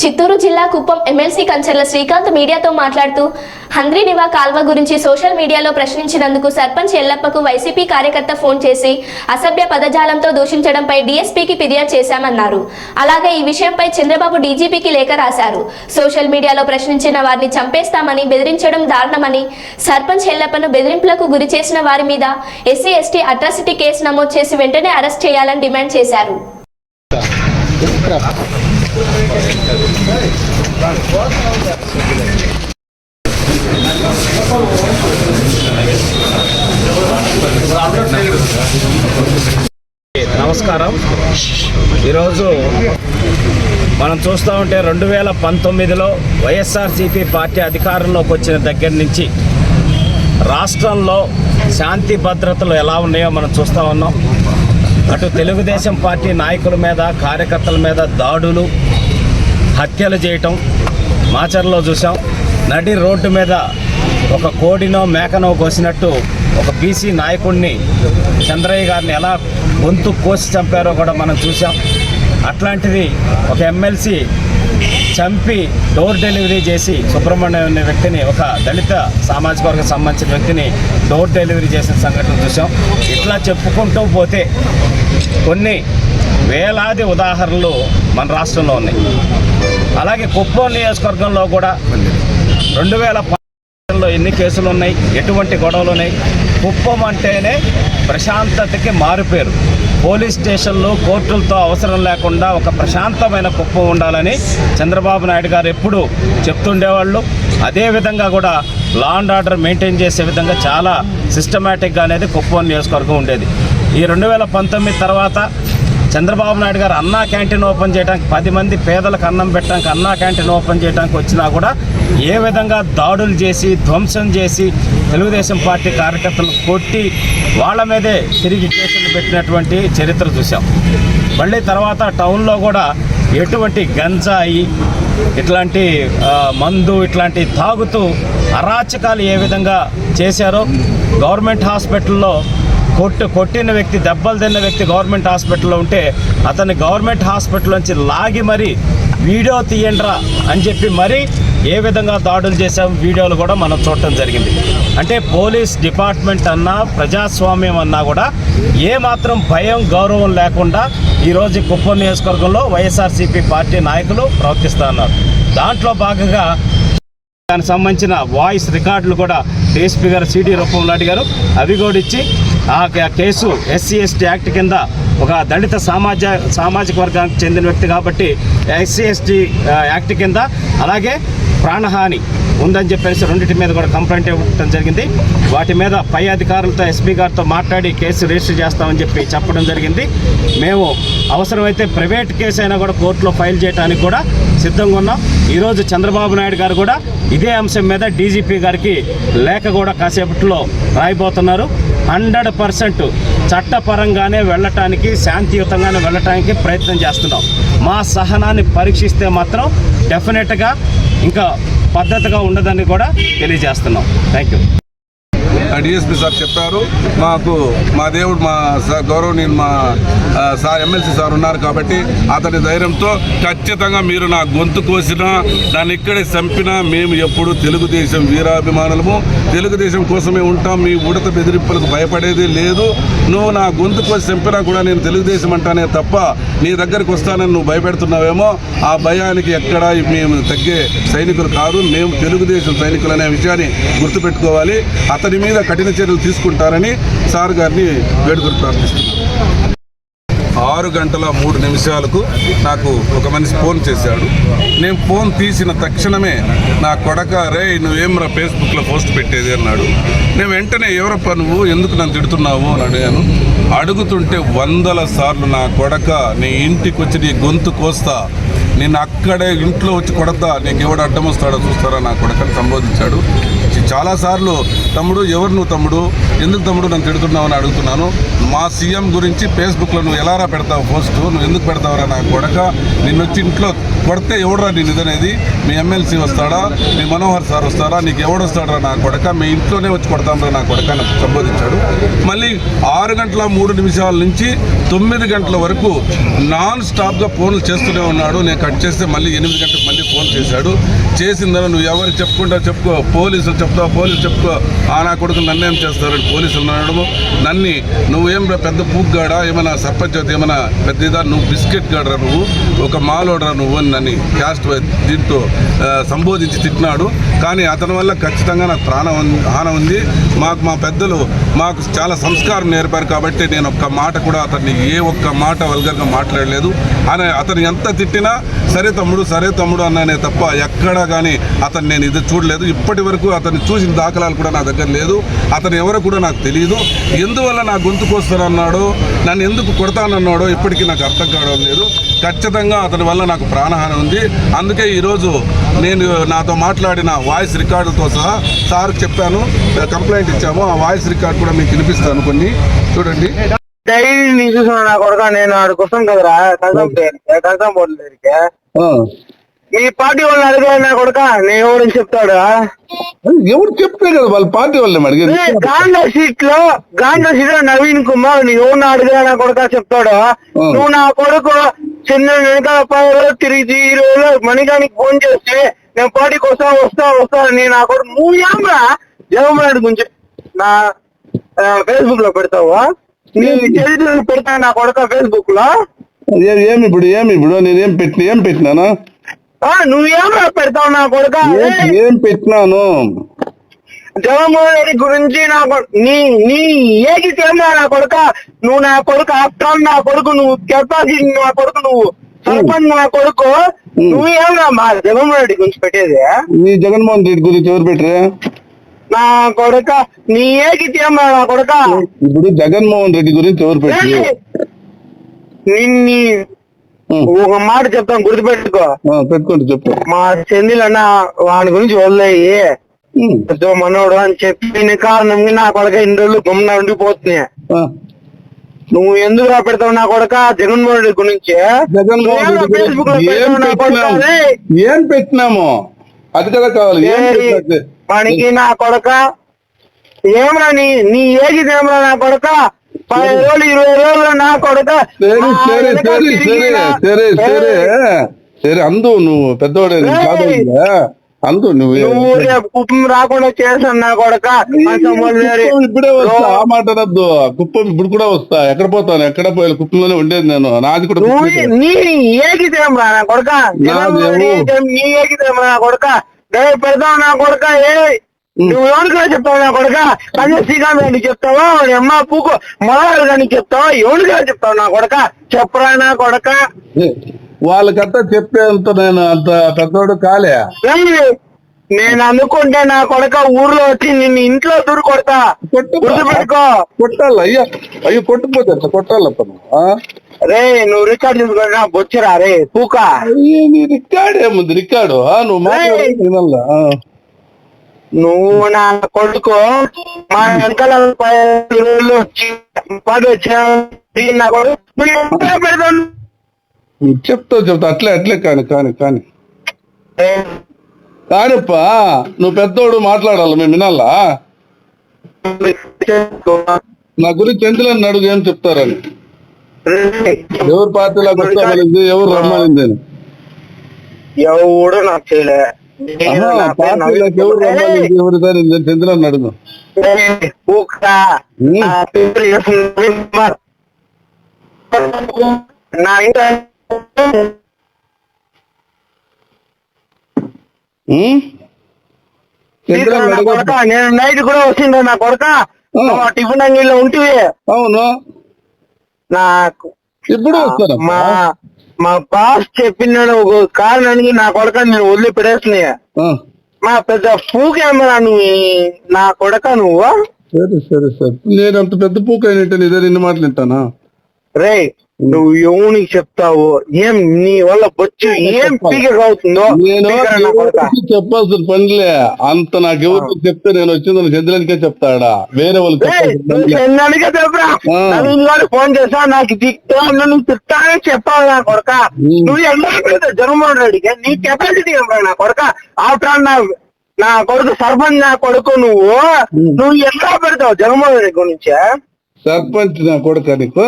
చిత్తూరు జిల్లా కుప్పం ఎమ్మెల్సీ కంచర్ల శ్రీకాంత్ మీడియాతో మాట్లాడుతూ హంద్రీనివా కాల్వ గురించి సోషల్ మీడియాలో ప్రశ్నించినందుకు సర్పంచ్ ఎల్లప్పకు వైసీపీ కార్యకర్త ఫోన్ చేసి అసభ్య పదజాలంతో దూషించడంపై డీఎస్పీకి ఫిర్యాదు చేశామన్నారు. అలాగే ఈ విషయంపై చంద్రబాబు డీజీపీకి లేఖ రాశారు. సోషల్ మీడియాలో ప్రశ్నించిన వారిని చంపేస్తామని బెదిరించడం దారుణమని సర్పంచ్ ఎల్లప్పను బెదిరింపులకు గురి చేసిన వారి మీద ఎస్సీ ఎస్టీ అట్రాసిటీ కేసు నమోదు చేసి వెంటనే అరెస్ట్ చేయాలని డిమాండ్ చేశారు. నమస్కారం. ఈరోజు మనం చూస్తూ ఉంటే రెండు వేల పంతొమ్మిదిలో వైఎస్ఆర్సీపీ పార్టీ అధికారంలోకి వచ్చిన దగ్గర నుంచి రాష్ట్రంలో శాంతి భద్రతలు ఎలా ఉన్నాయో మనం చూస్తూ ఉన్నాం. అటు తెలుగుదేశం పార్టీ నాయకుల మీద కార్యకర్తల మీద దాడులు హత్యలు చేయటం మాచర్లో చూసాం నడి రోడ్డు మీద ఒక కోడినో మేకనో కోసినట్టు ఒక బీసీ నాయకుడిని చంద్రయ్య గారిని ఎలా గొంతు కోసి చంపారో కూడా మనం చూసాం అట్లాంటిది ఒక ఎమ్మెల్సీ చంపి డోర్ డెలివరీ చేసి సుబ్రహ్మణ్యం అనే వ్యక్తిని ఒక దళిత సామాజిక వర్గం సంబంధించిన వ్యక్తిని డోర్ డెలివరీ చేసిన సంఘటన చూసాం. ఇట్లా చెప్పుకుంటూ పోతే కొన్ని వేలాది ఉదాహరణలు మన రాష్ట్రంలో ఉన్నాయి. అలాగే కుప్పం నియోజకవర్గంలో కూడా రెండు వేల లో ఎన్ని కేసులు ఉన్నాయి? ఎటువంటి గొడవలు ఉన్నాయి? కుప్పం అంటేనే ప్రశాంతతకి మారుపేరు. పోలీస్ స్టేషన్లు కోర్టులతో అవసరం లేకుండా ఒక ప్రశాంతమైన కుప్పం ఉండాలని చంద్రబాబు నాయుడు గారు ఎప్పుడు చెప్తుండేవాళ్ళు. అదేవిధంగా కూడా లా అండ్ ఆర్డర్ మెయింటైన్ చేసే విధంగా చాలా సిస్టమేటిక్గా అనేది కుప్పం నియోజకవర్గం ఉండేది. ఈ రెండు వేల పంతొమ్మిది తర్వాత చంద్రబాబు నాయుడు గారు అన్నా క్యాంటీన్ ఓపెన్ చేయడానికి పది మంది పేదలకు అన్నం పెట్టడానికి అన్నా క్యాంటీన్ ఓపెన్ చేయడానికి వచ్చినా కూడా ఏ విధంగా దాడులు చేసి ధ్వంసం చేసి తెలుగుదేశం పార్టీ కార్యకర్తలు కొట్టి వాళ్ళ మీదే తిరిగి కేసులు పెట్టినటువంటి చరిత్ర చూసాం మళ్ళీ తర్వాత టౌన్లో కూడా ఎటువంటి గంజాయి ఇట్లాంటి మందు ఇట్లాంటి తాగుతూ అరాచకాలు ఏ విధంగా చేశారో గవర్నమెంట్ హాస్పిటల్లో కొట్టు కొట్టిన వ్యక్తి దెబ్బలు తిన్న వ్యక్తి గవర్నమెంట్ హాస్పిటల్లో ఉంటే అతన్ని గవర్నమెంట్ హాస్పిటల్ నుంచి లాగి మరి వీడియో తీయండిరా అని చెప్పి మరి ఏ విధంగా దాడులు చేసాం వీడియోలు కూడా మనం చూడటం జరిగింది. అంటే పోలీస్ డిపార్ట్మెంట్ అన్నా ప్రజాస్వామ్యం అన్నా కూడా ఏమాత్రం భయం గౌరవం లేకుండా ఈరోజు కుప్పం నియోజకవర్గంలో వైఎస్ఆర్సీపీ పార్టీ నాయకులు ప్రవర్తిస్తూ ఉన్నారు. దాంట్లో భాగంగా దానికి సంబంధించిన వాయిస్ రికార్డులు కూడా డీఎస్పీ గారు సిడి రూపంలో అడిగారు. అవి కూడా ఇచ్చి ఆ కేసు ఎస్సీ ఎస్టీ యాక్ట్ కింద ఒక దళిత సామాజ సామాజిక వర్గానికి చెందిన వ్యక్తి కాబట్టి ఎస్సీ ఎస్టీ యాక్ట్ కింద అలాగే ప్రాణహాని ఉందని చెప్పేసి రెండింటి మీద కూడా కంప్లైంట్ ఇవ్వడం జరిగింది. వాటి మీద పై అధికారులతో ఎస్పీ గారితో మాట్లాడి కేసు రిజిస్టర్ చేస్తామని చెప్పి చెప్పడం జరిగింది. మేము అవసరమైతే ప్రైవేట్ కేసు అయినా కూడా కోర్టులో ఫైల్ చేయడానికి కూడా సిద్ధంగా ఉన్నాం. ఈరోజు చంద్రబాబు నాయుడు గారు కూడా ఇదే అంశం మీద డీజీపీ గారికి లేఖ కూడా కాసేపట్లో రాయబోతున్నారు. హండ్రెడ్ పర్సెంట్ చట్టపరంగానే వెళ్ళటానికి శాంతియుతంగానే వెళ్ళటానికి ప్రయత్నం చేస్తున్నాం. మా సహనాన్ని పరీక్షిస్తే మాత్రం డెఫినెట్గా ఇంకా పద్ధతిగా ఉండదని కూడా తెలియజేస్తున్నాం. థ్యాంక్ యూ డిఎస్పీ సార్ చెప్పారు. మాకు మా దేవుడు మా గౌరవనీయులు మా సార్ ఎమ్మెల్సీ సార్ ఉన్నారు కాబట్టి అతని ధైర్యంతో ఖచ్చితంగా మీరు నా గొంతు కోసినా నన్ను ఇక్కడే చంపినా మేము ఎప్పుడు తెలుగుదేశం వీరాభిమానులము. తెలుగుదేశం కోసమే ఉంటాం. మీ ఉడత బెదిరింపులకు భయపడేది లేదు. నువ్వు నా గొంతు కోసి చంపినా కూడా నేను తెలుగుదేశం అంటానే తప్ప నీ దగ్గరికి వస్తానని నువ్వు భయపెడుతున్నావేమో. ఆ భయానికి ఎక్కడా మేము తగ్గే సైనికులు కాదు. మేము తెలుగుదేశం సైనికులు అనే విషయాన్ని గుర్తుపెట్టుకోవాలి. అతని మీద కఠిన చర్యలు తీసుకుంటారని సార్ గారిని వేడుకలు ప్రార్థిస్తున్నాను ఆరు గంటల మూడు నిమిషాలకు నాకు ఒక మనిషి ఫోన్ చేశాడు. నేను ఫోన్ తీసిన తక్షణమే నా కొడక రే నువ్వేమరా ఫేస్బుక్లో పోస్ట్ పెట్టేది? అన్నాడు. నేను వెంటనే ఎవరప్ప నువ్వు? ఎందుకు నన్ను తిడుతున్నావు? అని అడిగాను. అడుగుతుంటే వందల సార్లు నా కొడక నీ ఇంటికి వచ్చి నీ గొంతు కోస్తా. నేను అక్కడే ఇంట్లో వచ్చి కొడతా. నీకు ఎవడు అడ్డం వస్తాడో చూస్తారా? నా కొడకని సంబోధించాడు. చాలాసార్లు తమ్ముడు ఎవరు నువ్వు తమ్ముడు? ఎందుకు తమ్ముడు? నన్ను తిడుతున్నావు అని అడుగుతున్నాను. మా సీఎం గురించి ఫేస్బుక్లో నువ్వు ఎలారా పెడతావు పోస్ట్? నువ్వు ఎందుకు పెడతావురా నా కొడక? నిన్ను వచ్చి ఇంట్లో కొడితే ఎవడరా నేను ఇదనేది మీ ఎమ్మెల్సీ వస్తాడా? మీ మనోహర్ సార్ వస్తారా నీకు ఎవడు వస్తాడా నా కొడక? మీ ఇంట్లోనే వచ్చి కొడతాంరా నా కొడక అని సంబోధించాడు. మళ్ళీ ఆరు గంటల మూడు నిమిషాల నుంచి తొమ్మిది గంటల వరకు నాన్ స్టాప్గా ఫోన్లు చేస్తూనే ఉన్నాడు. నేను కట్ చేస్తే మళ్ళీ ఎనిమిది గంటలకు మళ్ళీ ఫోన్ చేశాడు. చేసిందని నువ్వు ఎవరికి చెప్పుకుంటా చెప్పుకో. పోలీసులు చెప్తావు పోలీసులు చెప్పుకో. ఆ నా కొడుకు నన్నేం చేస్తారని పోలీసులు అనడము నన్ని నువ్వేం రా పెద్ద పూగ్గాడా? ఏమైనా సర్పంచ్ అయితే ఏమైనా పెద్ద ఇదా? నువ్వు బిస్కెట్ గాడరా నువ్వు? ఒక మాలోడరా నువ్వు అని నన్ను క్యాస్ట్ దీంతో సంబోధించి తిట్టినాడు. కానీ అతని వల్ల ఖచ్చితంగా నాకు ప్రాణం ఉంది- ఉంది. మాకు మా పెద్దలు మాకు చాలా సంస్కారం నేర్పారు కాబట్టి నేను ఒక్క మాట కూడా అతన్ని ఏ ఒక్క మాట వల్గర్గా మాట్లాడలేదు. అని అతను ఎంత తిట్టినా సరే తమ్ముడు సరే తమ్ముడు అన్నానే తప్ప ఎక్కడ కానీ అతను నేను ఇది చూడలేదు. ఇప్పటి వరకు అతన్ని చూసిన దాఖలాలు కూడా నా దగ్గర లేదు. అతను ఎవరో కూడా నాకు తెలియదు ఎందువల్ల నా గొంతు కోస్తానన్నాడో నన్ను ఎందుకు కొడతానన్నాడో ఇప్పటికీ నాకు అర్థం కావడం లేదు. ఖచ్చితంగా అతని వల్ల నాకు ప్రాణహాని ఉంది. అందుకే ఈరోజు నేను నాతో మాట్లాడిన వాయిస్ రికార్డుతో సహా సార్కి చెప్పాను కంప్లైంట్ ఇచ్చాము. ఆ వాయిస్ రికార్డ్ కూడా మీకు వినిపిస్తాను కొన్ని. చూడండి. డైలీ నీ చూసిన నా కొడుక నేను ఆడికి వస్తాను కదరా? కన్సమ్ కన్సమ్ బోర్డు దగ్గరికి మీ పార్టీ వాళ్ళని అడిగా నా కొడుక నేను ఎవడని చెప్తాడు? ఎవరు చెప్తే కదా వాళ్ళ పార్టీ వాళ్ళే అడిగేది? గాంధీ సీట్లో గాంధీ సీట్లో నవీన్ కుమార్ నీ ఎవరిని అడిగా నా కొడుక చెప్తాడు? నువ్వు నా కొడుకు చిన్న వెనకాల పది తిరిగి ఈ రోజు మణిగానికి ఫోన్ చేసి నేను పార్టీకి వస్తా వస్తా వస్తా నేను నా కొడుకు నువ్వు ఏమరా? జగన్మోహన్ గురించి నా ఫేస్బుక్లో పెడతావా? నీ చేతిలో పెడతా నా కొడుక ఫేస్బుక్లో ఏమి ఇప్పుడు ఏమి ఇప్పుడు? నేనేం పెట్టిన ఏం పెట్టినాను? ఆ, నువ్వేమరా పెడతావు నా కొడుక? ఏం- పెట్టినాను? జగన్మోహన్ రెడ్డి గురించి నా నీ నీ ఏకి తేమరా నా కొడుక? నువ్వు నా కొడుకు ఆఫ్టర్ నా కొడుకు నువ్వు కెపాసి నా కొడుకు నువ్వు సర్పంచ్ నా కొడుకు. నువ్వేమరా మా జగన్మోహన్ రెడ్డి గురించి పెట్టేది? ఈ జగన్మోహన్ రెడ్డి గురించి ఎవరు పెట్టరా? నా కొడుక నీ ఏకి తేమరా నా కొడుక? ఇప్పుడు జగన్మోహన్ రెడ్డి గురించి ఎవరు పెట్టరు? నిన్ని. ఒక మాట చెప్తాను గుర్తుపెట్టుకో. ఆ, పెట్టుకోండి చెప్పు. మా చెందిలన్న వాడి గురించి వదిలేయి. మనోడు అని చెప్పిన కారణం నా కొడక ఇన్ని రోజులు గమ్మున ఉండిపోతున్నాయి నువ్వు ఎందుకు పెడతావు నా కొడక? జగన్మోహన్ రెడ్డి గురించి. ఏం పెట్టినాము? అది కదా కావాలి? వానికి నా కొడక? ఏమరా నీ నీ ఏజ్ ఏమరా నా కొడక? పది రోజులు ఇరవై రోజులు నా కొడక. సరే సరే సరే తిరిగి సరే నా- సరే సరే. ఏయ్, సరే అందు నువ్వు పెద్దవాడే. కాదనులే. అందు నువ్వు కుటుంబం రాకుండా చేశాను నా కొడక. కుప్పం ఇప్పుడే వస్తా ఆ మాట అనొద్దు. కుప్పం ఇప్పుడు కూడా వస్తా. ఎక్కడ పోతాను? ఎక్కడ పోయాలి? కుప్పంలోనే ఉండేది నేను. నాది కూడా. నీ ఏకితేం రా నా కొడక. నీ ఏకితేం రా నా కొడక. పెడతావు నా కొడక. ఏ నువ్వు ఎవరికి చెప్తావు నా కొడక? అదే శ్రీకాంత్ గారికి చెప్తావా? వాడి అమ్మ పూకు మొదలు గారికి చెప్తావా? ఎవరికి చెప్తావు నా కొడక? చెప్పరా నా కొడక? వాళ్ళకంతా చెప్పేంత నేను అంత పెద్దోడు కాలే? నేను అనుకుంటే నా కొడక ఊర్లో వచ్చి నిన్ను ఇంట్లో దూరు కొడతా. గుర్తుపెట్టుకో కొట్టాలి? అయ్యా అయ్యో కొట్టుకుపోతే ఎట్లా కొట్టాలి? రే నువ్వు రికార్డ్ చేసుకున్నా బొచ్చరా రే పూక. రికార్డ్ ఏముంది? రికార్డు? నువ్వు? ఆ. నువ్వు నా కొడుకు మా వెనకాల పది? చెప్తావు చెప్తా అట్లే అట్లే కాని కాని కాని. కానిప్పా నువ్వు పెద్దోడు మాట్లాడాలి మేము వినాలా? నా గురించి ఎందులో అడుగు ఏం చెప్తారని? ఎవరు పార్టీలోకి వస్తామనింది ఎవరు రమ్మనింది? ఎవడు నాకు చేయలే. నేను ఆహా, నా పేరు పార్టీలోకి ఎవరు నవీన్ కుమార్. రమ్మనింది ఎవరు దాని చంద్ర అడుగు రే, పూక ఉమ్. నా పేరు నవీన్ కుమార్. నా ఇంట్లో ఉం? చంద్ర నా అడుగు కొడక. నేను నైట్ కూడా వచ్చిండే నా కొడక. టిఫిన్ అంగిల్లో ఉంటివి. అవును. నాకు ఇప్పుడు వస్తాను మా బాస్ చెప్పినాడు ఒక కారణానికి నా కొడక నేను వదిలి పెడేస్తున్నాయి మా పెద్ద పూకేమరా నువ్వు నా కొడక నువ్వు? సరే సరే సరే. నేను అంత పెద్ద పూక అయినట్టు ఇదే నిన్ను మాటలు వింటానా రే నువ్వు ఎవనికి చెప్తావు ఏం నీ వల్ల బొచ్చు ఏం పీకర్ అవుతుందో చెప్పాల్సిన పనిలే అంత నాకు ఎవరికి చెప్తే నేను వచ్చిందని చెందులనికే చెప్తాడా? వేరే నువ్వు చెప్పరా. నవీన్ గారు ఫోన్ చేసా నాకు తిట్టా నన్ను తిట్టానే చెప్పాలి నా కొడక. నువ్వు పెడతావు జగన్మోహన్ రెడ్డికి నీ కెపాసిటీ ఏమరా నా కొడక? ఆఫ్టర్ నా నా కొడుకు సర్పంచ్ నా కొడుకు నువ్వు. నువ్వు ఎలా పెడతావు జగన్మోహన్ రెడ్డి గురించి? సర్పంచ్ నా కొడుక నీకు?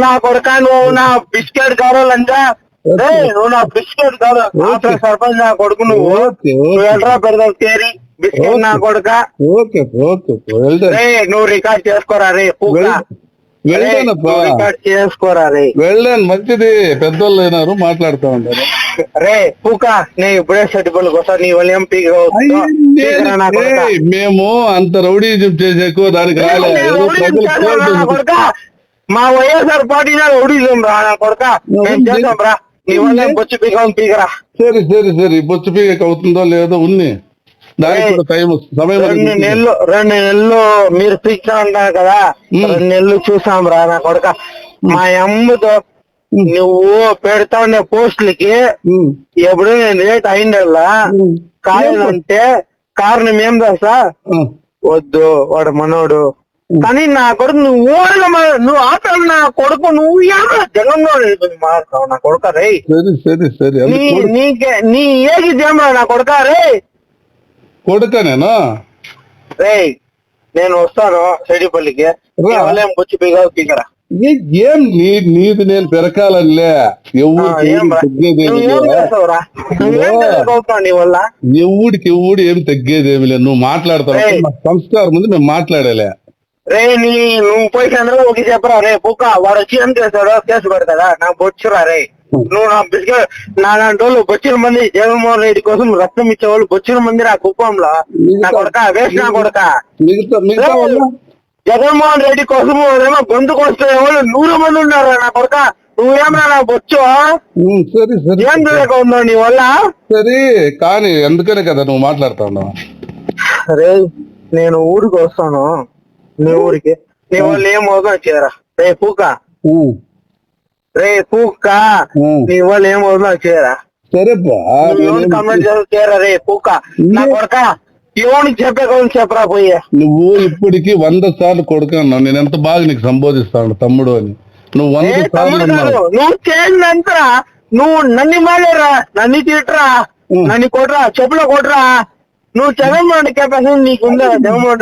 నా కొడక నువ్వు నా బిస్కెట్ కావాలంటే. నువ్వు నా బిస్కెట్ ఆఫ్టర్ సర్పంచ్ నా కొడుకు నువ్వు. ఓకే నువ్వు ఓకే ఎలా పెడతావు కేరీ? బిస్కెట్ నా కొడుక? ఓకే ఓకే నువ్వు రికార్డ్ చేసుకోరా రే రికార్డ్ చేసుకోరా రే. వెళ్ళాను మంచిది. పెద్దోళ్ళు అయినారు మాట్లాడుతూ ఉంటారు. రే పూక నేను ఇప్పుడే సర్టిఫికెట్ కోసం నీ వల్ల ఏం పీక్ మేము అంత రౌడీజం చేసేకు దానికి రాలే. ఏదో ప్రజలు కోరుతుంది. మా వైఎస్ఆర్ పార్టీ ఒడిజం రా నా కొడక నేను చేద్దాం రా. నీ వల్ల బొచ్చు పీక పీకరా. సరే సరే సరే. బొచ్చు పీక అవుతుందో లేదో ఉంది రెండు నెలలు రెండు నెలలు మీరు పీక్ అంటారు కదా. రెండు నెలలు చూసాం రా నా కొడక. మా అమ్మతో నువ్వు పెడతా ఉండే పోస్టులకి ఎప్పుడు నేను లేట్ అయిండల్లా. కాలేదంటే కారణం ఏం తెలుసా? వద్దు వాడు మనోడు. కానీ నా కొడుకు నువ్వు నువ్వు ఆటలు నా కొడుకు నువ్వు రెడ్డి మారుతావు నా కొడుక రే సరే సరే నీకే నీ ఏగి దేమరా నా కొడుక రే కొడుక నేను రే నేను వస్తాను సెడిపల్లికి. ఏం బొచ్చి పీగా పీకరా. ఏ- నీ నీది నేను పెరకాలనిలే. నీ ఎవడికి ఎవడు ఏం తగ్గేది ఏమి లేదు నువ్వు మాట్లాడతావు. సంస్కారం ఉంది మేము మాట్లాడలే. రే నీ నువ్వు పోయి చంద్రబాబు ఒక చెప్పరా? రే పుక్క వాడు వచ్చి ఏం చేస్తాడో కేసు పెడతాడా? నాకు బొచ్చురా రే నువ్వు నా బిస్కెట్ నా లాంటి వాళ్ళు బొచ్చిన మంది జగన్మోహన్ రెడ్డి కోసం రక్తం ఇచ్చేవాళ్ళు బొచ్చిన మంది నా కుప్పంలో. నా కొడక వేస్ట్ నా కొడక. మిగతా వాళ్ళు జగన్మోహన్ రెడ్డి కోసం ఏమో గొంతుకు వస్తే వాళ్ళు నూరు మంది ఉన్నారు నా కొడక? నువ్వేమన్నా సరే సరే. ఏం తెలియక ఉందో నీ వల్ల? సరే కానీ ఎందుకనే కదా నువ్వు మాట్లాడుతా ఉన్నావు రే నేను ఊరికి వస్తాను. నీ ఊరికి. నీ వాళ్ళు ఏం మోసం చేయరా? రే పూక. రే ఉమ్. నీ వాళ్ళు ఏం మోసం చేయరా? నేనేం- కమెంట్ చేయరా రే పూక్క నా కొడక ఎవరికి చెప్పే కొంచెం చెప్పరా పోయి నువ్వు ఇప్పటికి వంద సార్లు కొడుకు అన్నావు నేను ఎంత బాగా నీకు సంబోధిస్తాను తమ్ముడు అని. నువ్వు వంద సార్లు అన్నావు. నువ్వు చేసినంతరా నువ్వు నన్ను మాలేరా నన్ను తిట్టరా. నన్ను కొట్రా చెప్పులో కొట్రా. నువ్వు జగన్మోహన్ కెపాసిటీ నీకుందా? జగన్మోహన్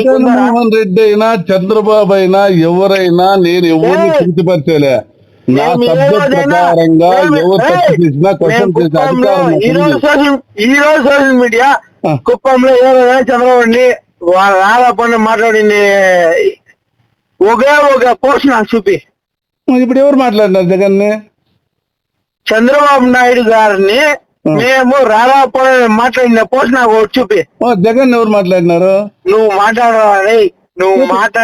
జగన్మోహన్ రెడ్డి అయినా చంద్రబాబు అయినా ఎవరైనా నేను ఎవరిని ఏయ్. నా సబ్జెక్ట్ ప్రకారంగా ఎవరు తప్పు చేసినా క్వశ్చన్ చేసే అధికారం ఈ రోజు. సోషల్ ఈ రోజు సోషల్ మీడియా. కుప్పంలో ఏదైనా చంద్రబాబుని వాళ్ళ రాధపడిని మాట్లాడింది. ఒకే ఒక నాకు చూపి. ఇప్పుడు ఎవరు మాట్లాడినారు జగన్ చంద్రబాబు నాయుడు గారిని మేము రాధాపడి మాట్లాడిన నాకు ఒకటి చూపి. జగన్ ఎవరు మాట్లాడినారు? నువ్వు మాట్లాడాలి నువ్వు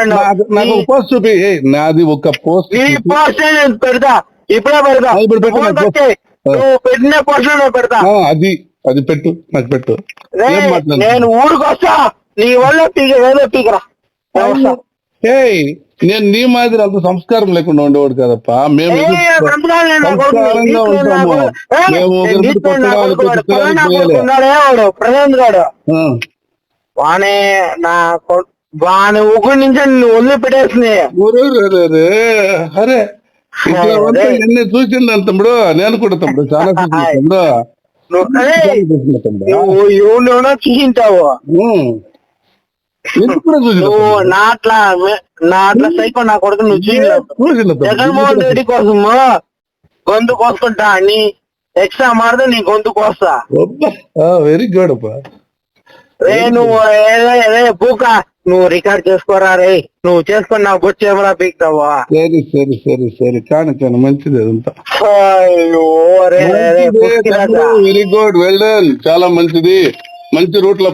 నాకు- నాకు పోస్ట్ చూపి. నాది ఒక పోస్ట్ నీ. పోస్ట్ నేను పెడతా. ఇప్పుడే పెడతా. ఇప్పుడు పెట్టు. నువ్వు పెట్టిన పోస్ట్ నేను పెడతా. అది అది పెట్టు నాకు పెట్టు. నేను ఊరికి వస్తా. నీ వల్ల ఏదో వస్తా. ఏయ్ నేను నీ మాదిరి అంత సంస్కారం లేకుండా ఉండేవాడు కదప్పా. మేము సంస్కారంగా ఉంటాము? మేము ప్రశాంత్ గాడు వానే నా వాని ఊపిరి నుంచి రే రే. అరే ఇట్లా. ఎన్ని చూసింది తమ్ముడు. నేను కూడా తమ్ముడు చాలా నువ్వు ఎవరినో చూసింటావు? నువ్వు? నాట్లా నాట్లా సైకో నా కొడుకు నువ్వు చూసిన. జగన్మోహన్ రెడ్డి కోసము? గొంతు కోసుకుంటా నీ ఎక్స్ట్రా మారితే నీ గొంతు కోస్తా. వెరీ గుడ్ అప్పా రే నువ్వు ఏదో ఏదో పూక నువ్వు రికార్డ్ చేసుకోరా రే? నువ్వు చేసుకొని నాకు వచ్చేమరా పీక్తావా? సరే సరే సరే సరే. కానీ కానీ మంచిది అదంతా. వెరీ గుడ్ వెల్ డన్ చాలా మంచిది. మంచి రూట్లో